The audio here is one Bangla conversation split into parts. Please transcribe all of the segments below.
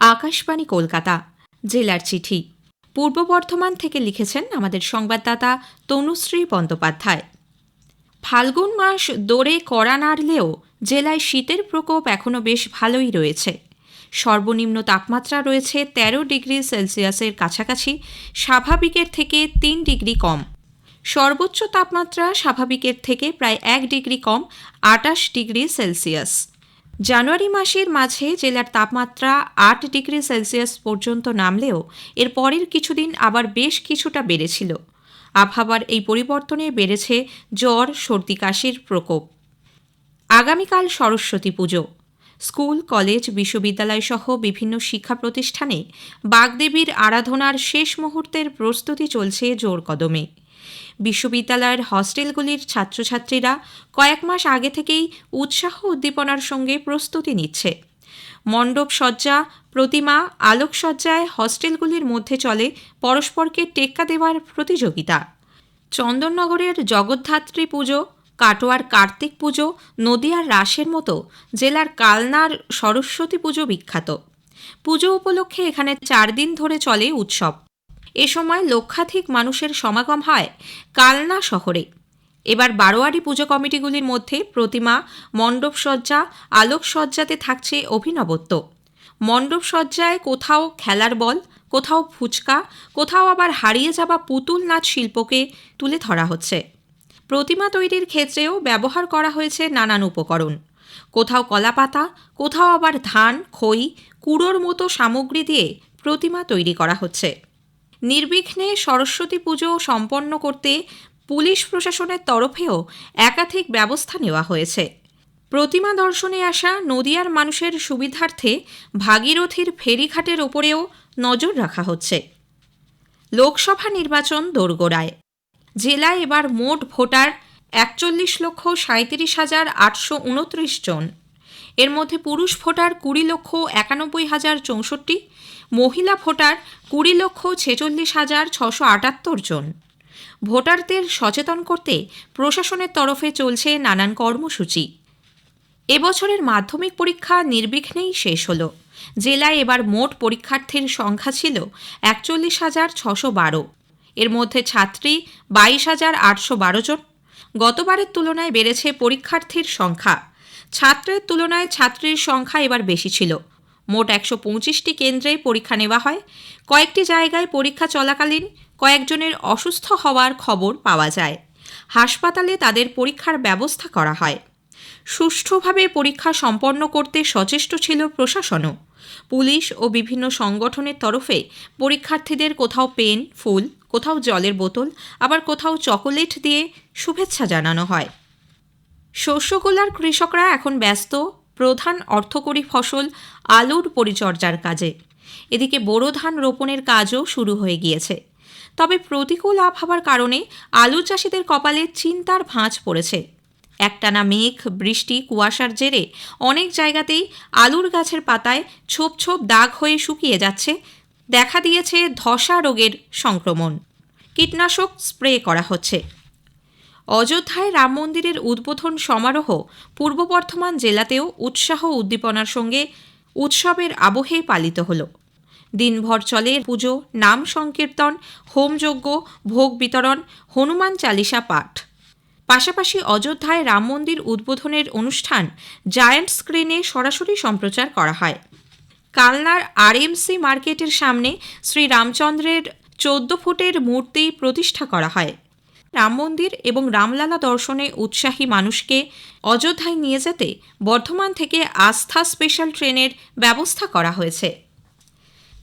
আকাশবাণী কলকাতা, জেলার চিঠি। পূর্ব বর্ধমান থেকে লিখেছেন আমাদের সংবাদদাতা তনুশ্রী বন্দ্যোপাধ্যায়। ফাল্গুন মাস দোরে কড়া নাড়লেও জেলায় শীতের প্রকোপ এখনও বেশ ভালোই রয়েছে। সর্বনিম্ন তাপমাত্রা রয়েছে তেরো ডিগ্রি সেলসিয়াসের কাছাকাছি, স্বাভাবিকের থেকে তিন ডিগ্রি কম। সর্বোচ্চ তাপমাত্রা স্বাভাবিকের থেকে প্রায় এক ডিগ্রি কম, আটাশ ডিগ্রি সেলসিয়াস। জানুয়ারি মাসের মাঝে জেলার তাপমাত্রা আট ডিগ্রি সেলসিয়াস পর্যন্ত নামলেও এর পরের কিছুদিন আবার বেশ কিছুটা বেড়েছিল। আবহাওয়ার এই পরিবর্তনে বেড়েছে জ্বর, সর্দি, কাশির প্রকোপ। আগামীকাল সরস্বতী পুজো। স্কুল, কলেজ, বিশ্ববিদ্যালয় সহ বিভিন্ন শিক্ষা প্রতিষ্ঠানে বাগদেবীর আরাধনার শেষ মুহূর্তের প্রস্তুতি চলছে জোর কদমে বিশ্ববিদ্যালয়ের হস্টেলগুলির ছাত্রছাত্রীরা কয়েক মাস আগে থেকেই উৎসাহ উদ্দীপনার সঙ্গে প্রস্তুতি নিচ্ছে। মণ্ডপ সজ্জা, প্রতিমা, আলোকসজ্জায় হস্টেলগুলির মধ্যে চলে পরস্পরকে টেক্কা দেওয়ার প্রতিযোগিতা। চন্দননগরের জগদ্ধাত্রী পুজো, কাটোয়ার কার্তিক পুজো, নদিয়ার রাসের মতো জেলার কালনার সরস্বতী পুজো বিখ্যাত। পুজো উপলক্ষে এখানে চার দিন ধরে চলে উৎসব। এ সময় লক্ষাধিক মানুষের সমাগম হয় কালনা শহরে। এবার বারোয়ারি পুজো কমিটিগুলির মধ্যে প্রতিমা মণ্ডপসজ্জা আলোকসজ্জাতে থাকছে অভিনবত্ব। মণ্ডপসজ্জায় কোথাও খেলার বল, কোথাও ফুচকা, কোথাও আবার হারিয়ে যাওয়া পুতুল নাচ শিল্পকে তুলে ধরা হচ্ছে। প্রতিমা তৈরির ক্ষেত্রেও ব্যবহার করা হয়েছে নানান উপকরণ। কোথাও কলাপাতা, কোথাও আবার ধান, খই, কুড়োর মতো সামগ্রী দিয়ে প্রতিমা তৈরি করা হচ্ছে। নির্বিঘ্নে সরস্বতী পুজো সম্পন্ন করতে পুলিশ প্রশাসনের তরফেও একাধিক ব্যবস্থা নেওয়া হয়েছে। প্রতিমা দর্শনে আসা নদিয়ার মানুষের সুবিধার্থে ভাগীরথীর ফেরিঘাটের ওপরেও নজর রাখা হচ্ছে। লোকসভা নির্বাচন দোরগোড়ায়। জেলায় এবার মোট ভোটার একচল্লিশ লক্ষ সাঁত্রিশ হাজার আটশো উনত্রিশ জন। এর মধ্যে পুরুষ ভোটার কুড়ি লক্ষ একানব্বই হাজার চৌষট্টি, মহিলা ভোটার কুড়ি লক্ষ ছেচল্লিশ হাজার ছশো আটাত্তর জন। ভোটারদের সচেতন করতে প্রশাসনের তরফে চলছে নানান কর্মসূচি। এবছরের মাধ্যমিক পরীক্ষা নির্বিঘ্নেই শেষ হলো। জেলায় এবার মোট পরীক্ষার্থীর সংখ্যা ছিল একচল্লিশ হাজার ছশো বারো। এর মধ্যে ছাত্রী বাইশ হাজার আটশো বারো জন। গতবারের তুলনায় বেড়েছে পরীক্ষার্থীর সংখ্যা। ছাত্রের তুলনায় ছাত্রীর সংখ্যা এবার বেশি ছিল। মোট একশো পঁচিশটি কেন্দ্রে পরীক্ষা নেওয়া হয়। কয়েকটি জায়গায় পরীক্ষা চলাকালীন কয়েকজনের অসুস্থ হওয়ার খবর পাওয়া যায়। হাসপাতালে তাদের পরীক্ষার ব্যবস্থা করা হয়। সুষ্ঠুভাবে পরীক্ষা সম্পন্ন করতে সচেষ্ট ছিল প্রশাসনও। পুলিশ ও বিভিন্ন সংগঠনের তরফে পরীক্ষার্থীদের কোথাও পেন, ফুল, কোথাও জলের বোতল, আবার কোথাও চকোলেট দিয়ে শুভেচ্ছা জানানো হয়। শস্যগোলার কৃষকরা এখন ব্যস্ত, প্রধান অর্থকরী ফসল আলুর পরিচর্যার কাজে। এদিকে বোরো ধান রোপণের কাজও শুরু হয়ে গিয়েছে। তবে প্রতিকূল আবহাওয়ার কারণে আলু চাষিদের কপালে চিন্তার ভাঁজ পড়েছে। একটানা মেঘ, বৃষ্টি, কুয়াশার জেরে অনেক জায়গাতেই আলুর গাছের পাতায় ছোপ ছোপ দাগ হয়ে শুকিয়ে যাচ্ছে। দেখা দিয়েছে ধসা রোগের সংক্রমণ। কীটনাশক স্প্রে করা হচ্ছে। অযোধ্যায় রাম মন্দিরের উদ্বোধন সমারোহ পূর্ব বর্ধমান জেলাতেও উৎসাহ উদ্দীপনার সঙ্গে উৎসবের আবহে পালিত হল। দিনভর চলে পুজো, নাম সংকীর্তন, হোমযজ্ঞ, ভোগ বিতরণ, হনুমান চালিসা পাঠ। পাশাপাশি অযোধ্যায় রাম মন্দির উদ্বোধনের অনুষ্ঠান জায়ান্ট স্ক্রিনে সরাসরি সম্প্রচার করা হয়। কালনার আরএমসি মার্কেটের সামনে শ্রী রামচন্দ্রের চোদ্দ ফুটের মূর্তি প্রতিষ্ঠা করা হয়। রাম মন্দির এবং রামলালা দর্শনে উৎসাহী মানুষকে অযোধ্যায় নিয়ে যেতে বর্ধমান থেকে আস্থা স্পেশাল ট্রেনের ব্যবস্থা করা হয়েছে।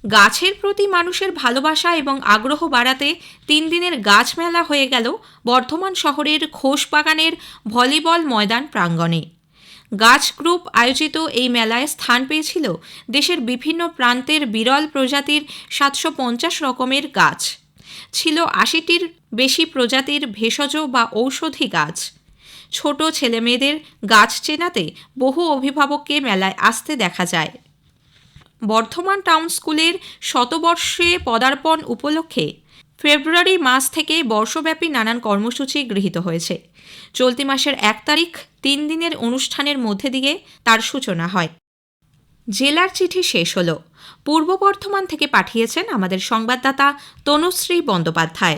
গাছের প্রতি মানুষের ভালোবাসা এবং আগ্রহ বাড়াতে তিন দিনের গাছ মেলা হয়ে গেল বর্ধমান শহরের খোশবাগানের ভলিবল ময়দান প্রাঙ্গণে। গাছ গ্রুপ আয়োজিত এই মেলায় স্থান পেয়েছিল দেশের বিভিন্ন প্রান্তের বিরল প্রজাতির সাতশো পঞ্চাশ রকমের গাছ। ছিল আশিটির বেশি প্রজাতির ভেষজ বা ঔষধি গাছ। ছোট ছেলেমেয়েদের গাছ চেনাতে বহু অভিভাবককে মেলায় আসতে দেখা যায়। বর্ধমান টাউন স্কুলের শতবর্ষে পদার্পণ উপলক্ষে ফেব্রুয়ারি মাস থেকে বর্ষব্যাপী নানান কর্মসূচি গৃহীত হয়েছে। চলতি মাসের এক তারিখ তিন দিনের অনুষ্ঠানের মধ্যে দিয়ে তার সূচনা হয়। জেলার চিঠি শেষ হলো। পূর্ব বর্ধমান থেকে পাঠিয়েছেন আমাদের সংবাদদাতা তনুশ্রী বন্দ্যোপাধ্যায়।